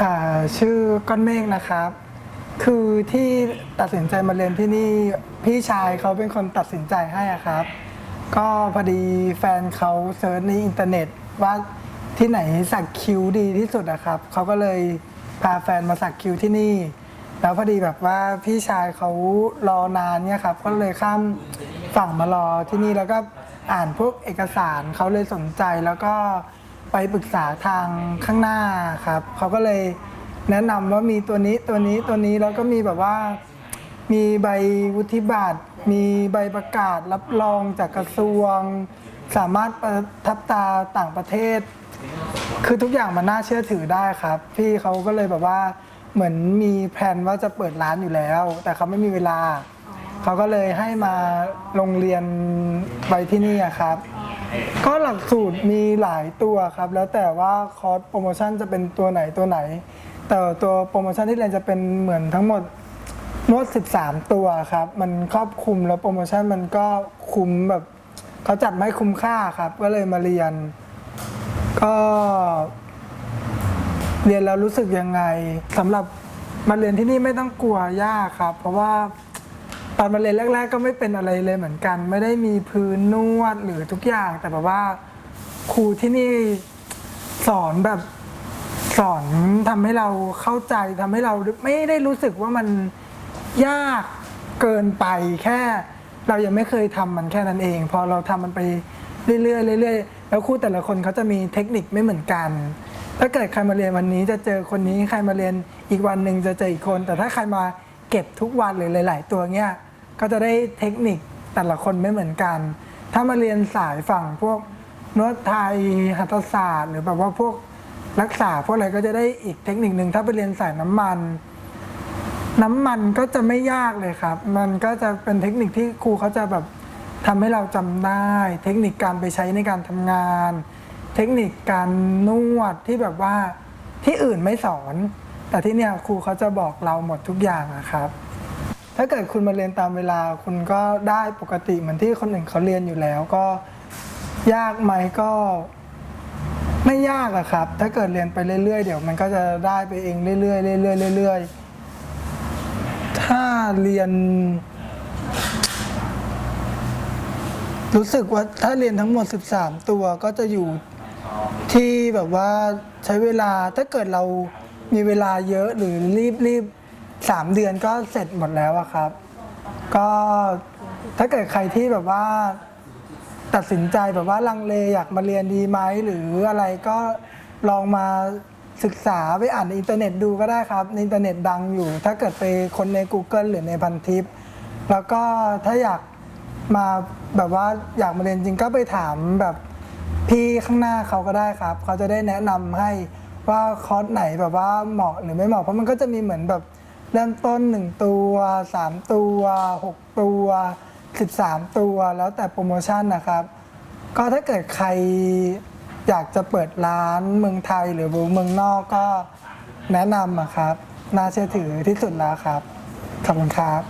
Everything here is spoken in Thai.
อ่าชื่อก้อนเมฆนะครับ คือที่ตัดสินใจมาเรียนที่นี่พี่ชายเขาเป็นคนตัดสินใจให้อะครับ ก็พอดีแฟนเขาเซิร์ชในอินเทอร์เน็ตว่าที่ไหนสักคิ้วดีที่สุดอะครับเขาก็เลยพาแฟนมาสักคิ้วที่นี่ แล้วพอดีแบบว่าพี่ชายเขารอนานเนี่ยครับก็เลยข้ามฝั่งมารอที่นี่แล้วก็อ่านพวกเอกสารเขาเลยสนใจแล้วก็ ไปปรึกษาทางข้างหน้าครับเขาก็เลยแนะนำว่ามีตัวนี้ตัวนี้ตัวนี้แล้วก็มีแบบว่า มีใบวุฒิบัตรมีใบประกาศรับรองจากกระทรวง สามารถประทับตาต่างประเทศ คือทุกอย่างมันน่าเชื่อถือได้ครับ พี่เขาก็เลยแบบว่าเหมือนมีแผนว่าจะเปิดร้านอยู่แล้ว แต่เขาไม่มีเวลา เขาก็เลยให้มาโรงเรียนไปที่นี่อะครับ ก็หลักสูตรมีหลายตัวครับ แล้วแต่ว่าคอร์สโปรโมชั่นจะเป็นตัวไหนตัวไหน แต่ตัวโปรโมชั่นที่เรียนจะเป็นเหมือนทั้งหมดนวด13 ตัวครับ มันครอบคลุมแล้วโปรโมชั่นมันก็คุ้มแบบเขาจัดไมาให้คุ้มค่าครับ ก็เลยมาเรียน ก็ เรียนแล้วรู้สึกยังไงสำหรับมาเรียนที่นี่ไม่ต้องกลัวยากครับ เพราะว่า ตอนมาเรียนแรก ๆ ก็ไม่เป็นอะไรเลยเหมือนกัน ไม่ได้มีพื้นนวดหรือทุกอย่าง แต่แบบว่าครูที่นี่สอนแบบสอนทำให้เราเข้าใจทำให้เราไม่ได้รู้สึกว่ามันยากเกินไปแค่ เรายังไม่เคยทำมันแค่นั้นเอง พอเราทำมันไปเรื่อยๆเรื่อยๆแล้วครูแต่ละคนเขาจะมีเทคนิคไม่เหมือนกัน ถ้าเกิดใครมาเรียนวันนี้จะเจอคนนี้ใครมาเรียนอีกวันหนึ่งจะเจออีกคน แต่ถ้าใครมาเก็บทุกวันหรือหลาย ๆ ตัวเนี้ย ก็จะได้เทคนิคแต่ละคนไม่เหมือนกัน ถ้ามาเรียนสายฝั่งพวกนวดไทยหัตถศาสตร์หรือแบบว่าพวกรักษาพวกอะไรก็จะได้อีกเทคนิคหนึ่งถ้าไปเรียนสายน้ำมัน น้ำมันก็จะไม่ยากเลยครับ มันก็จะเป็นเทคนิคที่ครูเขาจะแบบทำให้เราจำได้ เทคนิคการไปใช้ในการทำงาน เทคนิคการนวดที่แบบว่าที่อื่นไม่สอน แต่ที่เนี่ยครูเขาจะบอกเราหมดทุกอย่างนะครับ ถ้าเกิดคุณมาเรียนตามเวลา คุณก็ได้ปกติเหมือนที่คนอื่นเขาเรียนอยู่แล้ว ก็ยากไหมก็ไม่ยากอะครับ ถ้าเกิดเรียนไปเรื่อยๆ เดี๋ยวมันก็จะได้ไปเองเรื่อยๆเรื่อยๆเรื่อยๆถ้าเรียน รู้สึกว่าถ้าเรียนทั้งหมด 13 ตัวก็จะอยู่ที่แบบว่าใช้เวลาถ้าเกิดเรามีเวลาเยอะหรือรีบรีบ สามเดือนก็เสร็จหมดแล้วอะครับ ก็ถ้าเกิดใครที่แบบว่า ตัดสินใจแบบว่าลังเลอยากมาเรียนดีไหมหรืออะไรก็ลองมาศึกษาไปอ่านในอินเทอร์เน็ตดูก็ได้ครับในอินเทอร์เน็ตดังอยู่ ถ้าเกิดไปคนใน Google หรือในพันทิป แล้วก็ถ้าอยากมาแบบว่าอยากมาเรียนจริงก็ไปถามแบบพี่ข้างหน้าเขาก็ได้ครับ เขาจะได้แนะนำให้ว่าคอร์สไหนแบบว่าเหมาะหรือไม่เหมาะเพราะมันก็จะมีเหมือนแบบ เริ่มต้น 1 ตัว 3 ตัว 6 ตัว 13 ตัวแล้วแต่โปรโมชั่นนะครับ ก็ถ้าเกิดใครอยากจะเปิดร้านเมืองไทยหรือเมืองนอกก็แนะนำอะครับ น่าเชื่อถือที่สุดแล้วครับ ขอบคุณครับ